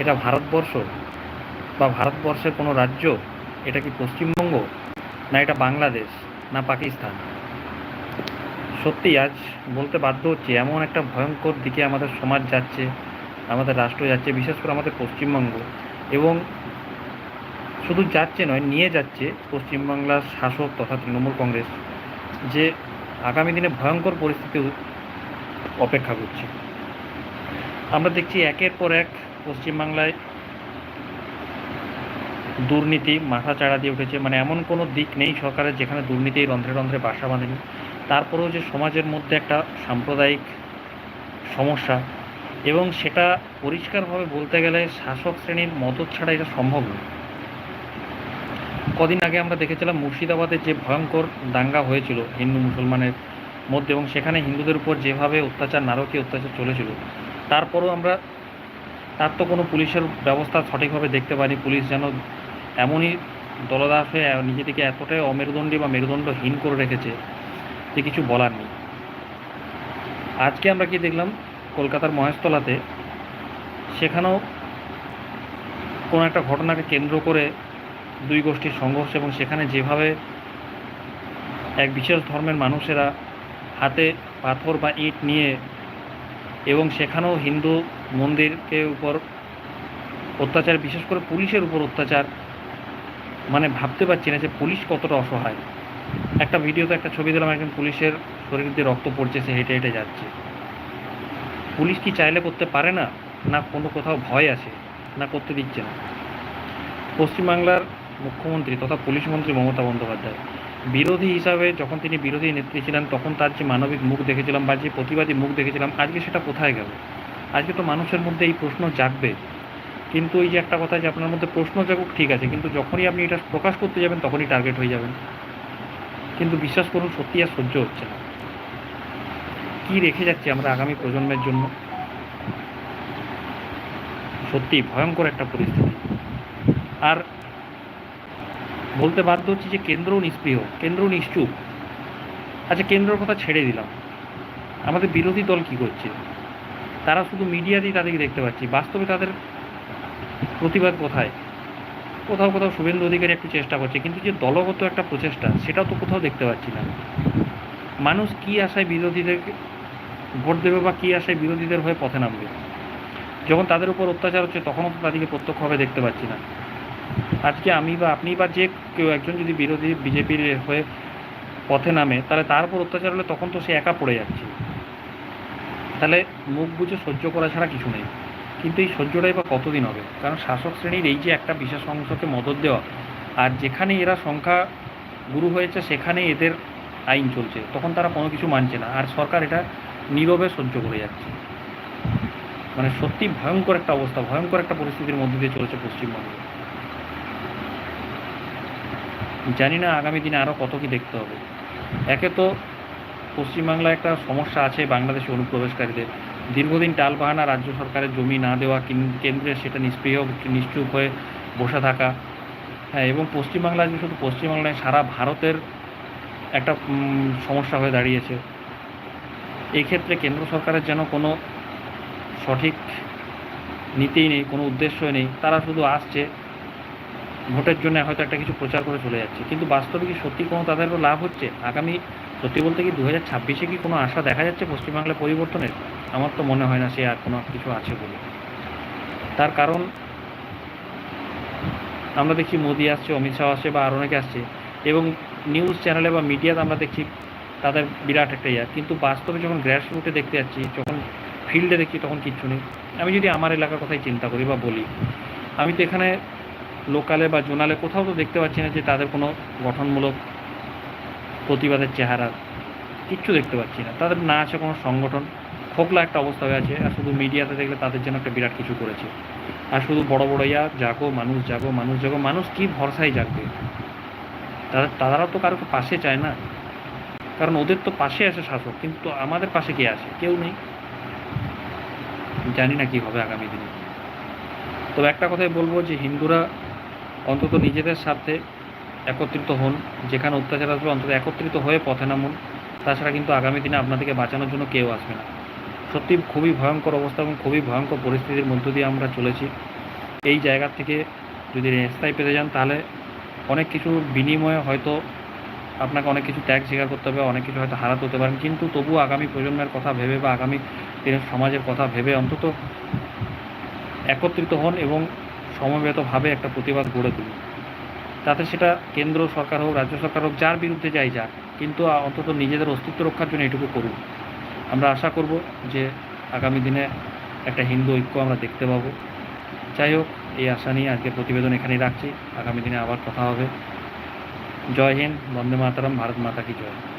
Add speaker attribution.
Speaker 1: এটা ভারতবর্ষ বা ভারতবর্ষের কোনো রাজ্য, এটা কি পশ্চিমবঙ্গ না এটা বাংলাদেশ না পাকিস্তান? সত্যি আজ বলতে বাধ্য হচ্ছে, এমন একটা ভয়ঙ্কর দিকে আমাদের সমাজ যাচ্ছে, আমাদের রাষ্ট্র যাচ্ছে, বিশেষ করে আমাদের পশ্চিমবঙ্গ। এবং শুধু যাচ্ছে নয়, নিয়ে যাচ্ছে পশ্চিমবাংলার শাসক তথা তৃণমূল কংগ্রেস, যে আগামী দিনে ভয়ঙ্কর পরিস্থিতি অপেক্ষা করছে। আমরা দেখছি একের পর এক পশ্চিমবাংলায় দুর্নীতি মাথা চাড়া দিয়ে উঠেছে। মানে এমন কোনো দিক নেই সরকারের যেখানে দুর্নীতি রন্ধ্রে রন্ধ্রে বাসা বাঁধেনি। তারপরেও যে সমাজের মধ্যে একটা সাম্প্রদায়িক সমস্যা এবং সেটা পরিষ্কারভাবে বলতে গেলে শাসক শ্রেণির মদত ছাড়া এটা সম্ভব নয়। কদিন আগে আমরা দেখেছিলাম মুর্শিদাবাদের যে ভয়ঙ্কর দাঙ্গা হয়েছিল হিন্দু মুসলমানের মধ্যে এবং সেখানে হিন্দুদের উপর যেভাবে অত্যাচার, নারকীয় অত্যাচার চলেছিল, তারপরও আমরা তার তো কোনো পুলিশের ব্যবস্থা সঠিকভাবে দেখতে পাইনি পুলিশ যেন এমনই দলদাস হয়ে নিজেদেরকে এতটাই অমেরুদণ্ডী বা মেরুদণ্ডহীন করে রেখেছে যে কিছু বলার নেই। আজকে আমরা কি দেখলাম কলকাতার মহেশতলাতে সেখানেও কোনো একটা ঘটনাকে কেন্দ্র করে দুই গোষ্ঠীর সংঘর্ষ এবং সেখানে যেভাবে এক বিশেষ ধর্মের মানুষেরা হাতে পাথর বা ইট নিয়ে এবং সেখানেও হিন্দু মন্দিরকে উপর অত্যাচার, বিশেষ করে পুলিশের উপর অত্যাচার মানে ভাবতে পারছি না যে পুলিশ কতটা অসহায়। একটা ভিডিওতে একটা ছবি দিলাম, একজন পুলিশের শরীর দিয়ে রক্ত পড়ছে, সে হেঁটে হেঁটে যাচ্ছে। পুলিশ কি চাইলে করতে পারে না? না কোনো কোথাও ভয় আছে, না করতে দিচ্ছে না। পশ্চিমবাংলার মুখ্যমন্ত্রী তথা পুলিশ মন্ত্রী মমতা বন্দ্যোপাধ্যায় বিরোধী হিসাবে যখন তিনি বিরোধী নেত্রী ছিলেন, তখন তার যে মানবিক মুখ দেখেছিলাম বা যে প্রতিবাদী মুখ দেখেছিলাম, আজকে সেটা কোথায় গেল? আজকে তো মানুষের মধ্যে এই প্রশ্ন জাগবে। কিন্তু এই যে একটা কথা যে আপনার মধ্যে প্রশ্ন জাগুক, ঠিক আছে। কিন্তু যখনই আপনি এটা প্রকাশ করতে যাবেন, তখনই টার্গেট হয়ে যাবেন। কিন্তু বিশ্বাস করুন, সত্যি আর সহ্য হচ্ছে না। কী রেখে যাচ্ছি আমরা আগামী প্রজন্মের জন্য? সত্যি ভয়ঙ্কর একটা পরিস্থিতি। আর বলতে বাধ্য হচ্ছি যে কেন্দ্র নিষ্ক্রিয় কেন্দ্র নিশ্চুপ। আচ্ছা কেন্দ্রর কথা ছেড়ে দিলাম। আমাদের বিরোধী দল কি করছে? তারা শুধু মিডিয়াতেই তাদেরকে দেখতে পাচ্ছি। বাস্তবে তাদের প্রতিবাদ কোথায়? কোথাও কোথাও শুভেন্দু অধিকারী একটু চেষ্টা করছে, কিন্তু যে দলগত একটা প্রচেষ্টা, সেটাও তো কোথাও দেখতে পাচ্ছি না। মানুষ কি আশায় বিরোধীদেরকে ভোট দেবে বা কী আশায় বিরোধীদের হয়ে পথে নামবে? যখন তাদের উপর অত্যাচার হচ্ছে, তখনও তো তাদেরকে প্রত্যক্ষভাবে দেখতে পাচ্ছি না। আজকে আমি বা আপনি বা যে কেউ একজন যদি বিরোধী বিজেপির হয়ে পথে নামে, তাহলে তার উপর অত্যাচার হলে তখন তো সে একা পড়ে যাচ্ছে। তাহলে মুখ বুঝে সহ্য করা ছাড়া কিছু নেই। কিন্তু এই সহ্যটাই বা কতদিন হবে? কারণ শাসক শ্রেণির এই যে একটা বিশেষ অংশকে মদত দেওয়া, আর যেখানে এরা সংখ্যা গুরু হয়েছে সেখানে এদের আইন চলছে। তখন তারা কোনো কিছু মানছে না। আর সরকার এটা নীরবে সহ্য করে যাচ্ছে। মানে সত্যি ভয়ঙ্কর একটা অবস্থা, ভয়ঙ্কর একটা পরিস্থিতির মধ্যে দিয়ে চলেছে পশ্চিমবঙ্গে। জানি না আগামী দিনে আরও কত কি দেখতে হবে। একে তো পশ্চিমবাংলায় একটা সমস্যা আছে বাংলাদেশে অনুপ্রবেশকারীদের। দীর্ঘদিন টালবাহানা রাজ্য সরকারের জমি না দেওয়া কিন- কেন্দ্রে সেটা নিষ্ক্রিয়, নিশ্চুপ হয়ে বসে থাকা। হ্যাঁ এবং পশ্চিমবাংলা যে শুধু পশ্চিমবাংলায় সারা ভারতের একটা সমস্যা হয়ে দাঁড়িয়েছে। এই ক্ষেত্রে কেন্দ্র সরকারের যেন কোনো সঠিক নীতিই নেই, কোনো উদ্দেশ্যই নেই, তারা শুধু আসছে, ভোটের জন্য হয়তো একটা কিছু প্রচার করে চলে যাচ্ছে। কিন্তু বাস্তবে কি সত্যি কোনো তাদেরও লাভ হচ্ছে? আগামী সত্যি বলতে কি দু হাজার ছাব্বিশে কি কোনো আশা দেখা যাচ্ছে পশ্চিমবাংলা পরিবর্তনের? আমার তো মনে হয় না সে আর কোনো কিছু আছে বলে। তার কারণ, আমরা দেখছি মোদি আসছে, অমিত শাহ আসছে বা আরও অনেকে আসছে, এবং নিউজ চ্যানেলে বা মিডিয়াতে আমরা দেখছি তাদের বিরাট একটা ইয়া। কিন্তু বাস্তবে যখন গ্র্যাস রুটে দেখতে যাচ্ছি, যখন ফিল্ডে দেখছি, তখন কিচ্ছু নেই। আমি যদি আমার এলাকার কথাই চিন্তা করি বা বলি, আমি তো এখানে লোকালে বা জোনালে কোথাও তো দেখতে পাচ্ছি না যে তাদের কোনো গঠনমূলক প্রতিবাদের চেহারা কিচ্ছু দেখতে পাচ্ছি না। তাদের না আছে কোনো সংগঠন। খোকলা একটা অবস্থা হয়ে আছে আর শুধু মিডিয়াতে দেখলে তাদের জন্য একটা বিরাট কিছু করেছে। আর শুধু বড় বড় ইয়া, জাগো, মানুষ জাগো মানুষ জাগো, মানুষ কি ভরসায় জাগবে? তারা তারা তো কারও পাশে চায় না। কারণ ওদের তো পাশে আছে শাসক, কিন্তু আমাদের পাশে কে আছে? কেউ নেই। জানি না কি হবে আগামী দিনে। তবে একটা কথাই বলব যে হিন্দুরা অন্তত নিজেদের স্বার্থে একত্রিত হন, যেখানে অত্যাচার আসবে অন্তত একত্রিত হয়ে পথে নামুন। তাছাড়া কিন্তু আগামী দিনে আপনাদেরকে বাঁচানোর জন্য কেউ আসবে না। সত্যি খুবই ভয়ঙ্কর অবস্থা এবং খুবই ভয়ঙ্কর পরিস্থিতির মধ্য দিয়ে আমরা চলেছি। এই জায়গা থেকে যদি রেস্তায় পেতে যান, তাহলে অনেক কিছু বিনিময়ে হয়তো আপনাকে অনেক কিছু ত্যাগ স্বীকার করতে হবে, অনেক কিছু হয়তো হারাতে হতে পারেন কিন্তু তবুও আগামী প্রজন্মের কথা ভেবে বা আগামী দিনের সমাজের কথা ভেবে অন্তত একত্রিত হন এবং সমবেতভাবে একটা প্রতিবাদ গড়ে তুলুন। তাতে সেটা কেন্দ্র সরকার হোক, রাজ্য সরকার হোক, যার বিরুদ্ধে যাই যা কিন্তু অন্তত নিজেদের অস্তিত্ব রক্ষার জন্য এটুকু করুক। আমরা আশা করব যে আগামী দিনে একটা হিন্দু ঐক্য আমরা দেখতে পাবো। যাই হোক, এই আশা নিয়ে আজকে প্রতিবেদন এখানেই রাখছি। আগামী দিনে আবার কথা হবে। জয় হিন্দ, বন্দে মাতারাম, ভারত মাতা কি জয়।